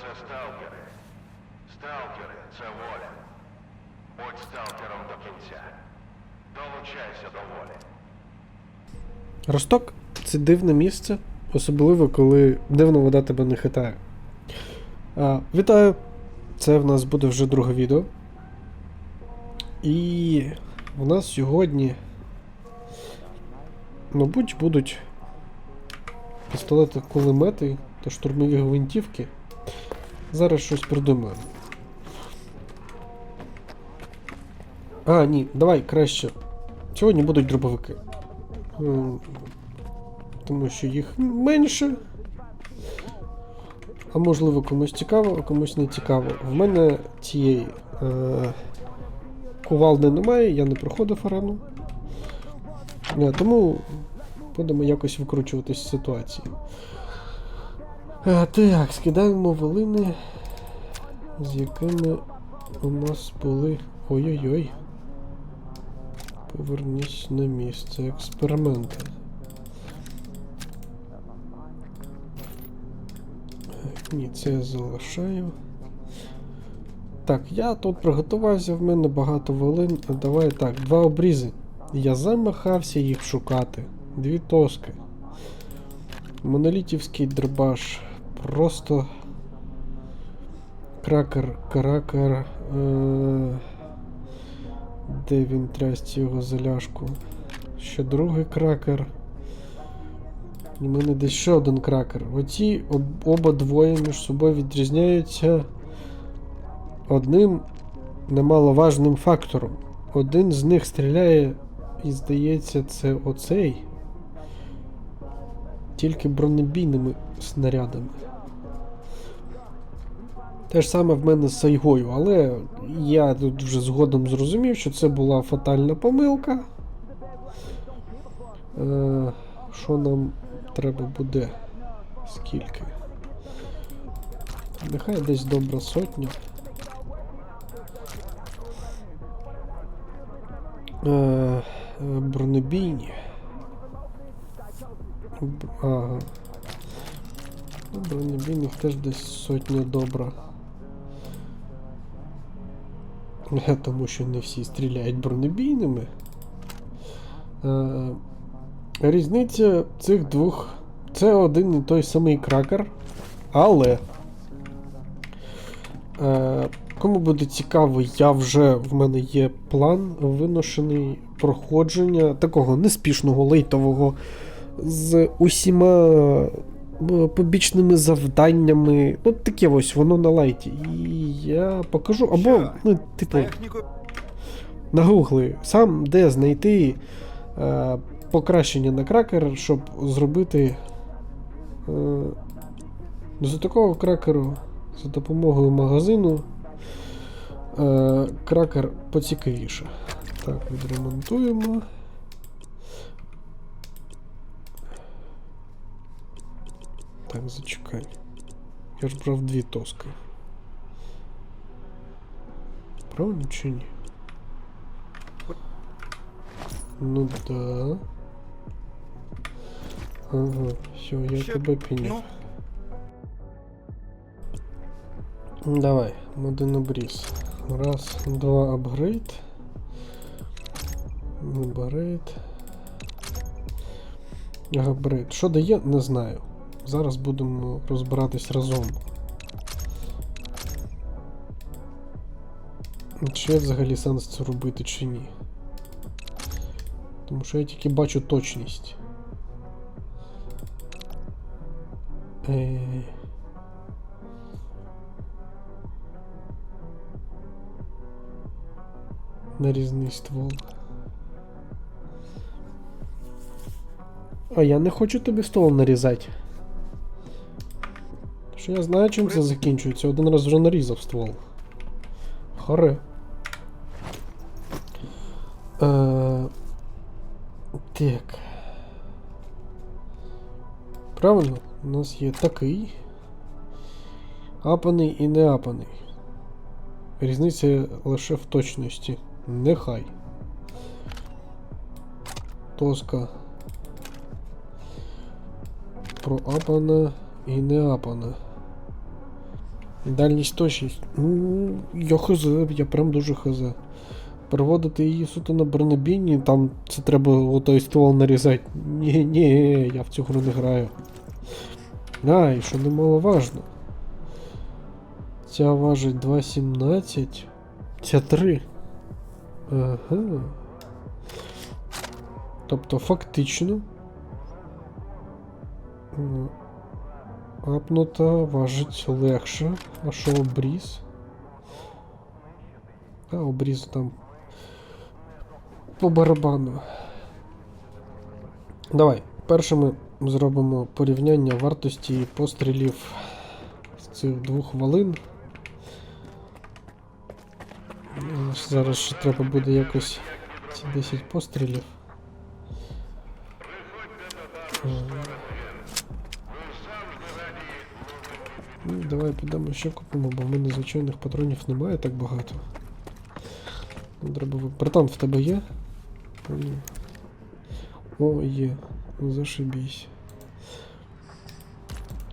це сталкери. Сталкери це воля. Будь сталкером до кінця. Долучайся до волі. Росток це дивне місце, особливо коли дивна вода тебе не хитає. А, вітаю! Це в нас буде вже друге відео. І у нас сьогодні, мабуть, будуть пістолети кулемети та штурмові гвинтівки. Зараз щось придумаємо. А, ні, давай краще. Сьогодні будуть дробовики. Тому що їх менше. А можливо комусь цікаво, а комусь не цікаво. В мене цієї е, кувалди немає, я не проходив арену. Е, тому будемо якось викручуватись з ситуації. Е, так, скидаємо волини, з якими у нас були. Ой-ой-ой. Повернись на місце експерименту. Е, Ні, це я залишаю. Так, я тут приготувався, в мене багато волин. Давай так, два обрізи. Я замахався їх шукати. Дві тоски. Монолітівський дробаш. Просто. Кракер, кракер. Е- де він трясть його заляшку? Ще другий кракер. В мене десь ще один кракер. Оці об, оба двоє між собою відрізняються одним немаловажним фактором. Один з них стріляє, і здається, це оцей. Тільки бронебійними снарядами. Те ж саме в мене з Сайгою, але я тут вже згодом зрозумів, що це була фатальна помилка. Е, що нам треба буде? Скільки? Нехай десь добра сотня. Е, бронебійні. Ага. Ну, Бронебійних теж десь сотня добра. Тому що не всі стріляють бронебійними. Е, різниця цих двох. Це один і той самий кракер. Але. Е, кому буде цікаво, я вже в мене є план виношений проходження такого неспішного лейтового з усіма побічними завданнями. От таке ось воно на лайті. І я покажу. Або, ну, типу, нагугли сам, де знайти е, покращення на кракер, щоб зробити е, за такого кракеру за допомогою магазину е, кракер поцікавіше. Так, відремонтуємо. Так, зачекай. Я ж брав дві тоски. Правильно чи ні? Ну да. Ага, все, я Ще- тебе підняв. ну, Давай, один обріз. Раз, два, апгрейд. Апгрейд. Апгрейд. Що дає, не знаю. Зараз будемо розбиратись разом. Чи є взагалі сенс це робити, чи ні? Тому що я тільки бачу точність. Е... Нарізний ствол. А я не хочу тобі ствол нарізати. Що я знаю, чим це закінчується. Один раз вже нарізав ствол. Харе. Е, так. Правильно, у нас є такий. Апаний і не апаний. Різниця лише в точності. Нехай. Тоска. Проапана і не апана. Дальність точність. Ну, я хз, я прям дуже хз. Переводити її суто на бронебійні, там це треба отой ствол нарізати. Ні, ні, я в цю гру не граю. А, і що немаловажно. Ця важить 2.17, ця 3. Ага. Тобто фактично. Апнута важить легше. А що обріз? А, обріз там. По барабану. Давай. Перше ми зробимо порівняння вартості пострілів з цих двох волин. Е, Зараз ще треба буде якось ці 10 пострілів. Ну, давай підемо ще купимо, бо в мене звичайних патронів немає так багато. Ну, треба Братан, в тебе є? О, є. Ну, Зашибісь.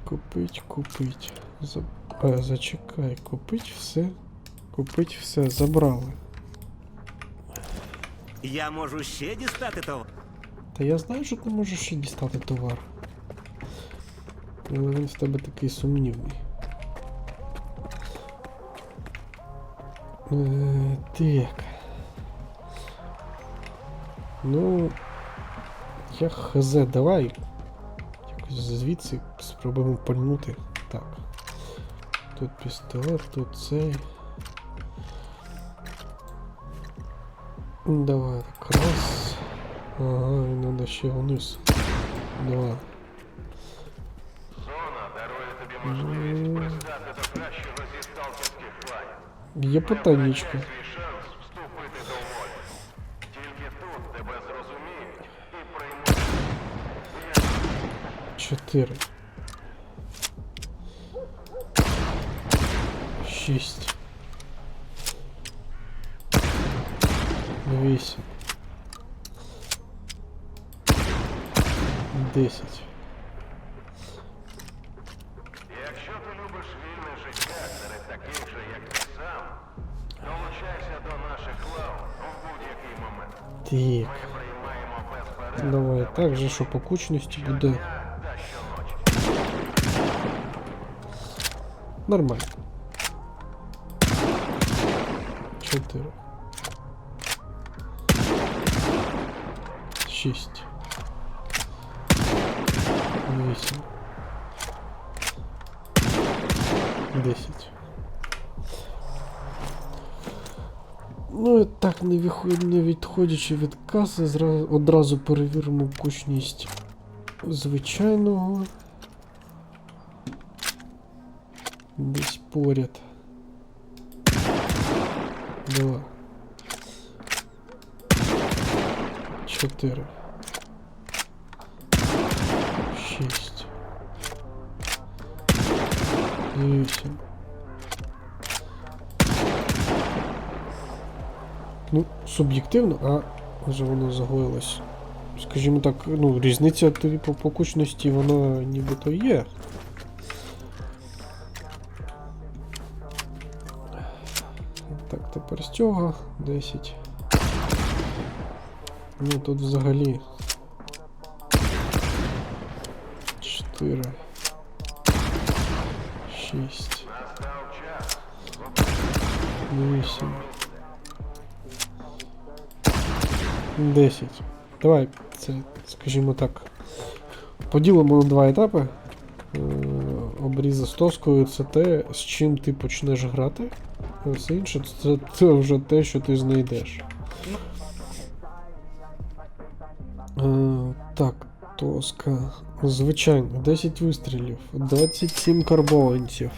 Купить, купить. За... А, зачекай, купить все. Купить все, забрали. Я можу ще дістати того. Та я знаю, що ти можеш ще дістати товар. Але він в тебе такий сумнівний. Е, так. Ну. Я хз, давай. Якось звідси спробуємо пальнути. Так. Тут пістолет, тут цей. Давай, так раз. Ага, і надо ще вниз. Два. і приймуть. Чотири. Шість. Вісім. Десять. Так. Ми приймаємо без перерв Давай, так же, що по кучності буде дня та щоночі. нормально. Чотири. Шість. Вісім. Десять. Ну і так, не, виход... не відходячи від каси, зра... одразу перевіримо кучність звичайного. Десь поряд. Два. Чотири. Шість. Вісім. Ну, суб'єктивно, а вже воно загоїлось. Скажімо так, ну, різниця типу, по кучності, вона нібито є. Так, тепер з цього 10. Ну тут взагалі 4. 10. Давай, це, скажімо так. Поділимо на два етапи. Е, Обріза з тоскою це те, з чим ти почнеш грати. А все інше це, це вже те, що ти знайдеш. Е, так, тоска. Звичайно, 10 вистрілів, 27 карбованців.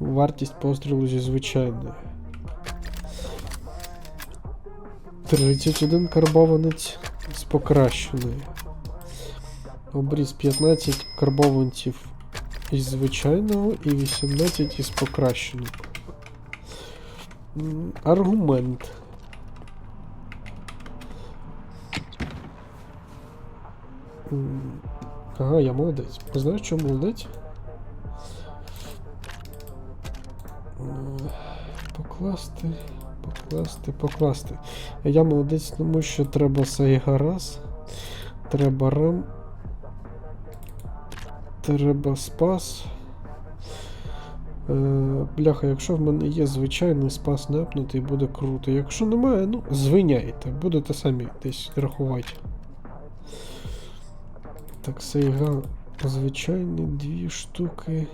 Вартість пострілу зі звичайної. 31 карбованець з покращеною. Обріз 15 карбованців із звичайного і 18 із покращеного. Аргумент. Ага, я молодець. Знаєш, чому молодець? Покласти, покласти, покласти. Я молодець, тому що треба сайга раз. Треба рам. Треба спас. Е, бляха, якщо в мене є звичайний спас непнутий, буде круто. Якщо немає, ну, звиняйте, будете самі десь рахувати. Так, сейга звичайний, дві штуки.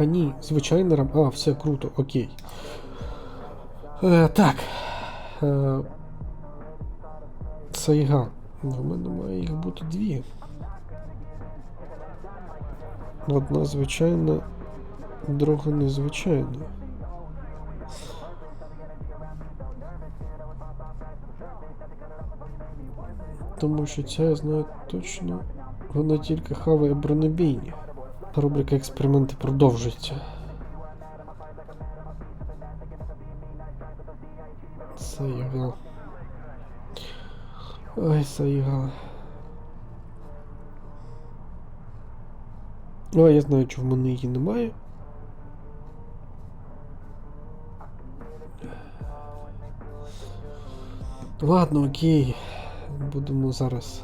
Е, А ні, звичайний рам. А, все круто, окей. Е, так. Е, Сайга. В мене має їх бути дві. Одна звичайна, друга незвичайна. Тому що ця я знаю точно, вона тільки хаває бронебійні. Рубрика експерименти продовжується. Сайга. Ой, Сайга. О, я знаю, що в мене її немає. Ладно, окей. Будемо зараз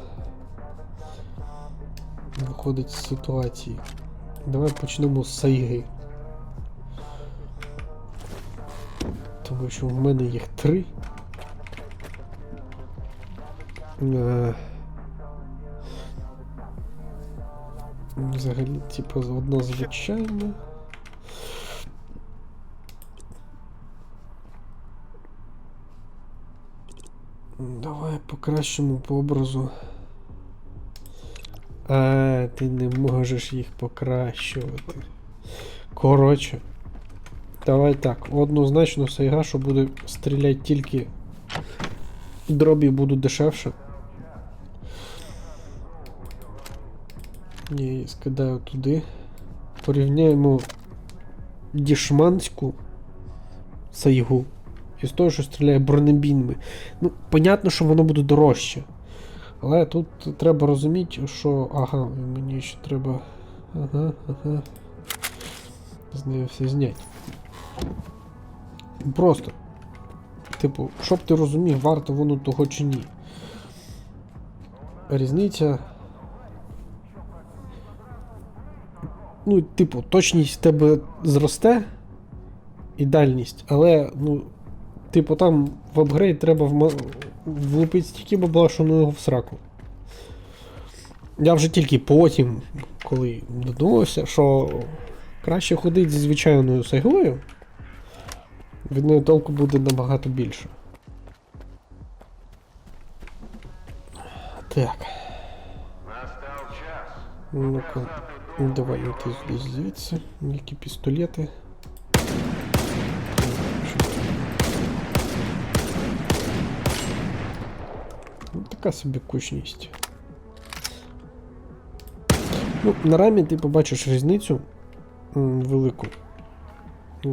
виходити з ситуації. Давай почнемо з Сайги. Тому що в мене їх три. Е, Взагалі, типу, одна звичайна. Давай покращимо по образу. А, ти не можеш їх покращувати. Коротше. Давай так, однозначно сайга, що буде стріляти тільки дробі будуть дешевше. Її скидаю туди. Порівняємо дішманську сайгу. І з того, що стріляє бронебійними. Ну, понятно, що воно буде дорожче. Але тут треба розуміти, що. Ага, мені ще треба. Ага, ага. З нею все зняти. Просто. Типу, щоб ти розумів, варто воно того чи ні. Різниця. Ну, типу, точність в тебе зросте і дальність, але, ну, типу, там в апгрейд треба вма... влупити стільки бабла, що ну його в сраку. Я вже тільки потім, коли додумався, що краще ходити зі звичайною сайгою, від неї толку буде набагато більше. Так. Ну-ка, ну, давай ти звідси. Які пістолети. Така собі кучність. Ну, на рамі ти побачиш різницю велику.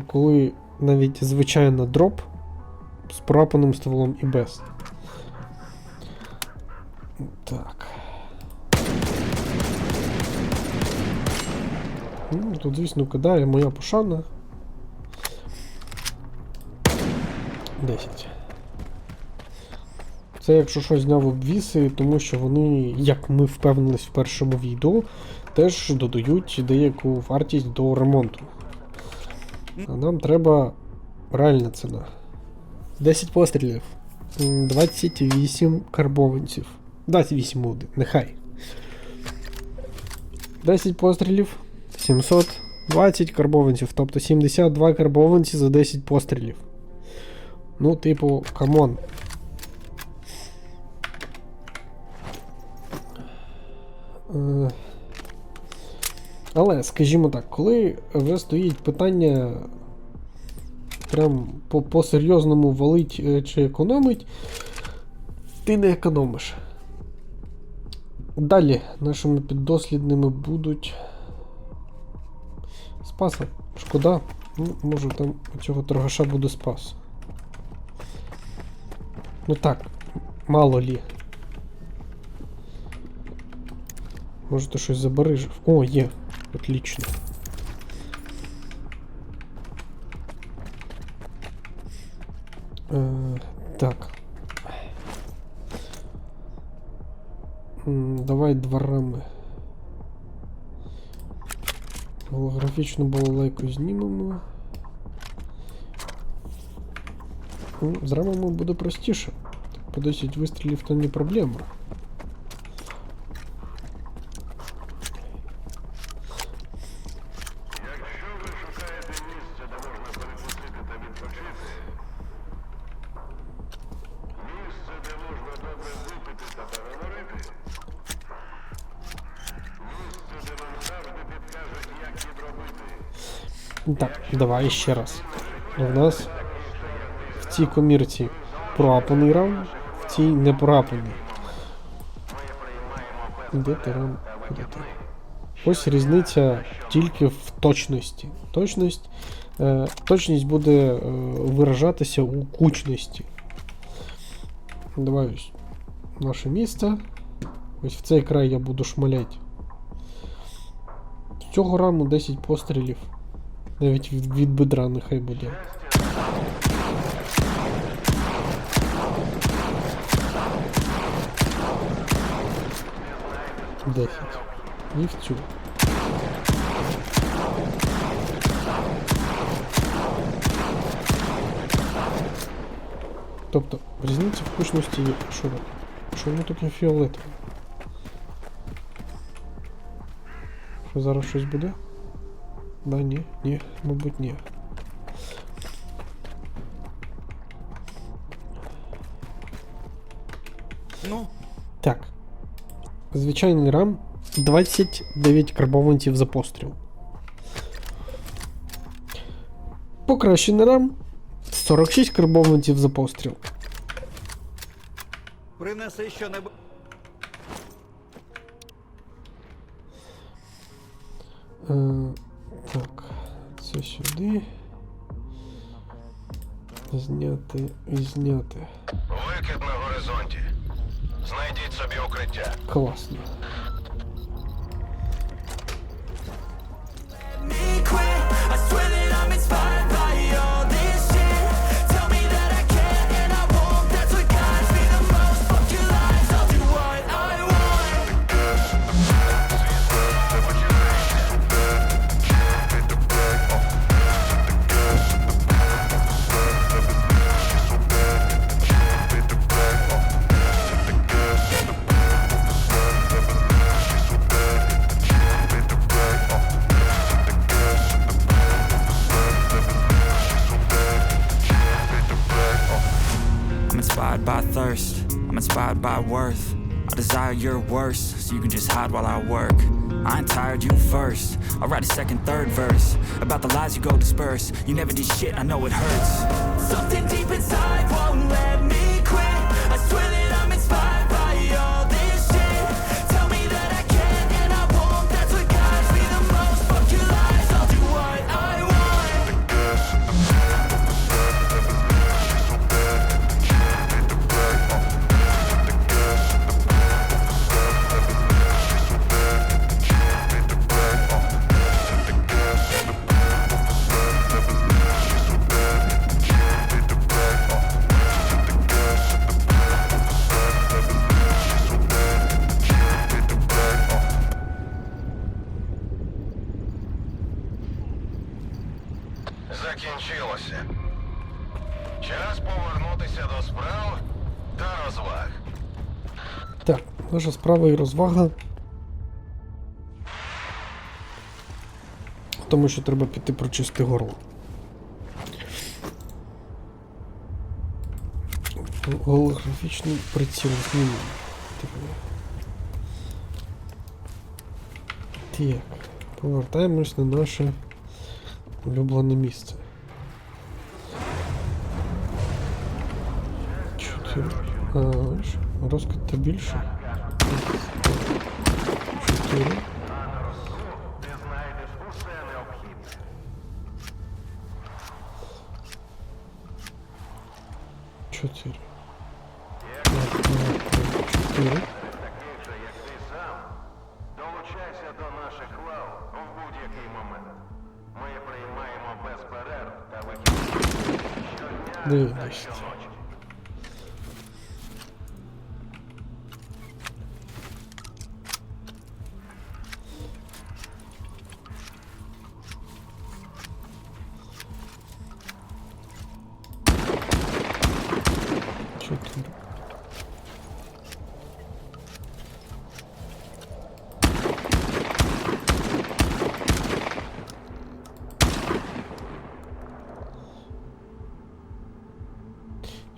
Коли навіть звичайна дроп з пропаним стволом і без. Так. Ну, тут, звісно, кидає моя пошана. 10. Це, якщо що, зняв обвіси, тому що вони, як ми впевнились в першому відео, теж додають деяку вартість до ремонту. А нам треба реальна ціна. 10 пострілів. 28 карбованців. 28 буде, нехай. 10 пострілів. 720 карбованців, тобто 72 карбованці за 10 пострілів. Ну, типу, камон. Але, скажімо так, коли вже стоїть питання прям по- по-серйозному валить е, чи економить, ти не економиш. Далі нашими піддослідними будуть. Спаса. Шкода. Ну, може там цього торгаша буде спас. Ну так, мало лі. Може ти щось забережив. О, є. Отлично. Е, так. Давай дворами. Голографічну балалайку знімемо. Ну, з рамами буде простіше. По 10 вистрілів то не проблема. Давай ще раз. У нас в цій комірці проапаний раунд, в цій не проапаний. Де ти рам? Куди ти? Ось різниця тільки в точності. Точність, е, точність буде е, виражатися у кучності. Давай ось наше місце. Ось в цей край я буду шмалять. З цього раму 10 пострілів. Навіть від, від бедра нехай буде. Десять. І в цю. Тобто, різниця в кучності є. Що, що воно таке фіолетове? Що зараз щось буде? Да, ні, ні, мабуть, ні. Ну, Так. Звичайний рам 29 карбованців за постріл. Покращений рам 46 карбованців за постріл. принеси що-небудь. Е, так, це сюди. Зняти і зняти. Викид на горизонті. Знайдіть собі укриття. Класно. me quit. I swear that I'm inspired Desire your worst, so you can just hide while I work. I ain't tired, you first. I'll write a second, third verse about the lies you go disperse. You never did shit, I know it hurts. Something deep Наша справа і розвага. Тому що треба піти прочисти горло. Голографічний приціл змінюємо. Так, повертаємось на наше улюблене місце. Чотири. А, розкид та більше. 4. Чотири. Чотири. Долучайся до наших лав в будь-який момент. Ми приймаємо без та вихідних. Щодня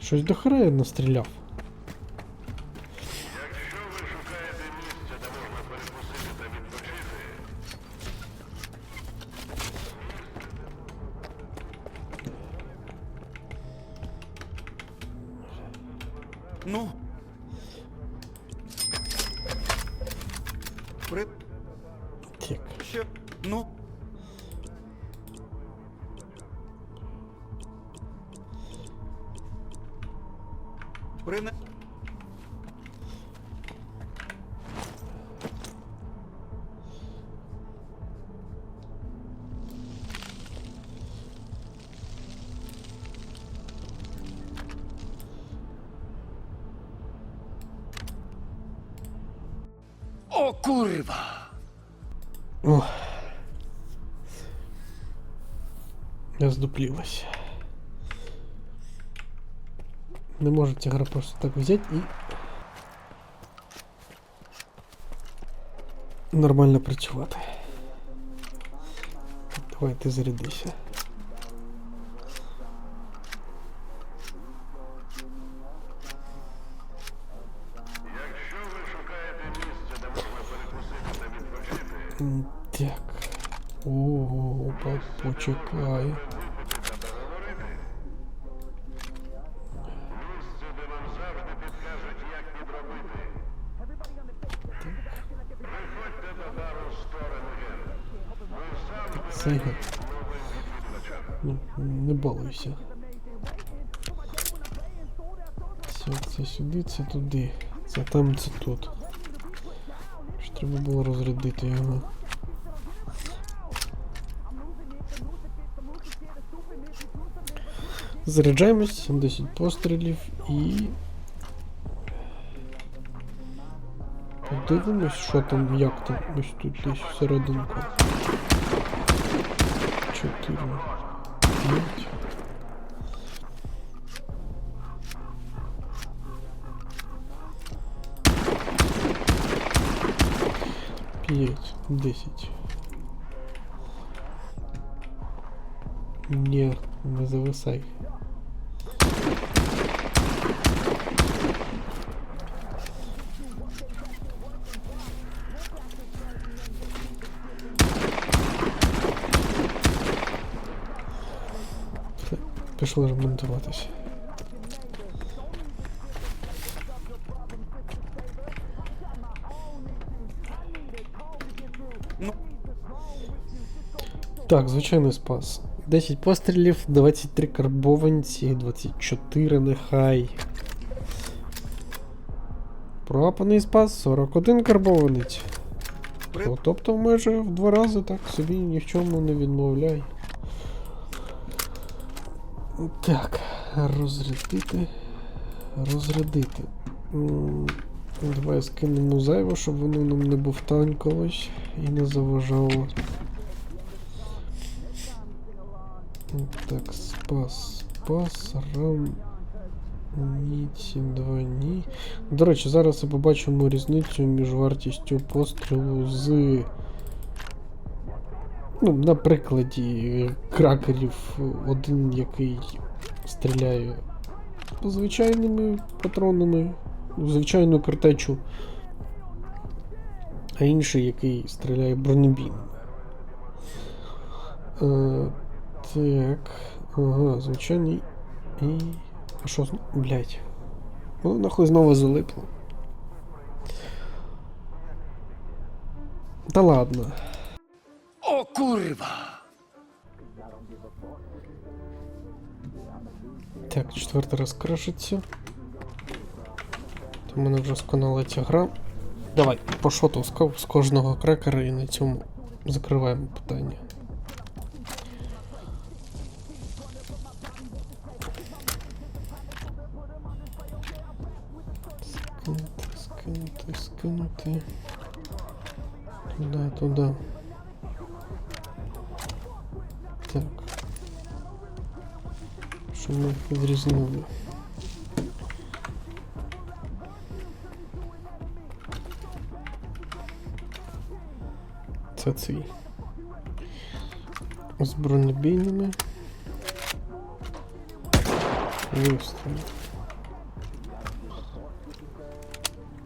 Щось до хера настріляв. Принаймні. О, курва! Ух. Я сдуплилась. Не може ця гра просто так взяти і. Нормально працювати. Давай ти зарядися. якщо ви шукаєте балуйся. Все, це сюди, це туди. Це там, це тут. Що треба було розрядити його. Заряджаємось, 10 пострілів і. Подивимось, що там, як там, ось тут десь всерединку. Чотири. 9, 10. Нет, не зависай. Пішло ремонтуватись. Так, звичайний спас. 10 пострілів, 23 карбованці, 24 нехай. Пропаний спас, 41 карбованець. Ну, Тобто майже в два рази так собі ні в чому не відмовляй. Так, розрядити. Розрядити. Давай скинемо зайво, щоб воно нам не бовтанькалось і не заважало. Так, спас, спас, рам. Ні, ці два ні. До речі, зараз ми побачимо різницю між вартістю пострілу з. Ну, на прикладі кракерів, один який стріляє звичайними патронами, звичайну картечу, а інший, який стріляє бронебійними. Так. Ага, звичайний і. А що. Блять. Ну, нахуй знову залипло. Та ладно. O kurwa! Так, четвертий раз крашиться. В мене вже сконала ця гра. Давай, по шоту з кожного крекера і на цьому закриваємо питання. Скинути. Туди, туди. Так. Що ми відрізнили? Це цей. З бронебійними.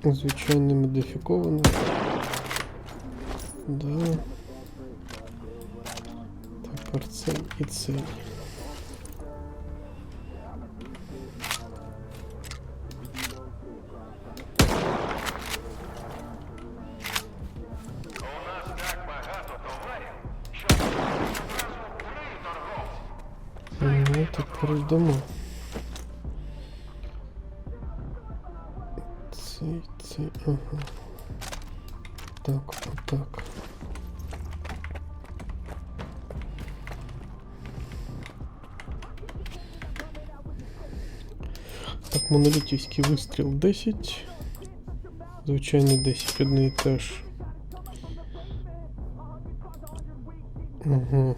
Звичайно модифікований. Да. Тепер це і цей. Цей, ага. Так, отак. Так, монолітівський вистріл 10. Звичайний 10, одне і те ж. Угу.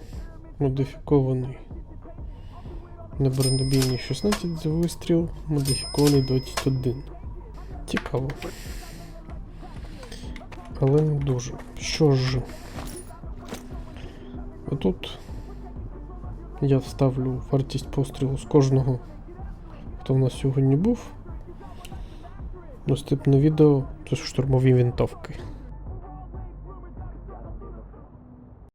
Модифікований. На бронебійні 16 за вистріл, модифікований 21. Цікаво. Але не дуже. Що ж. Отут я вставлю вартість пострілу з кожного, хто в нас сьогодні був. Наступне відео це штурмові винтовки.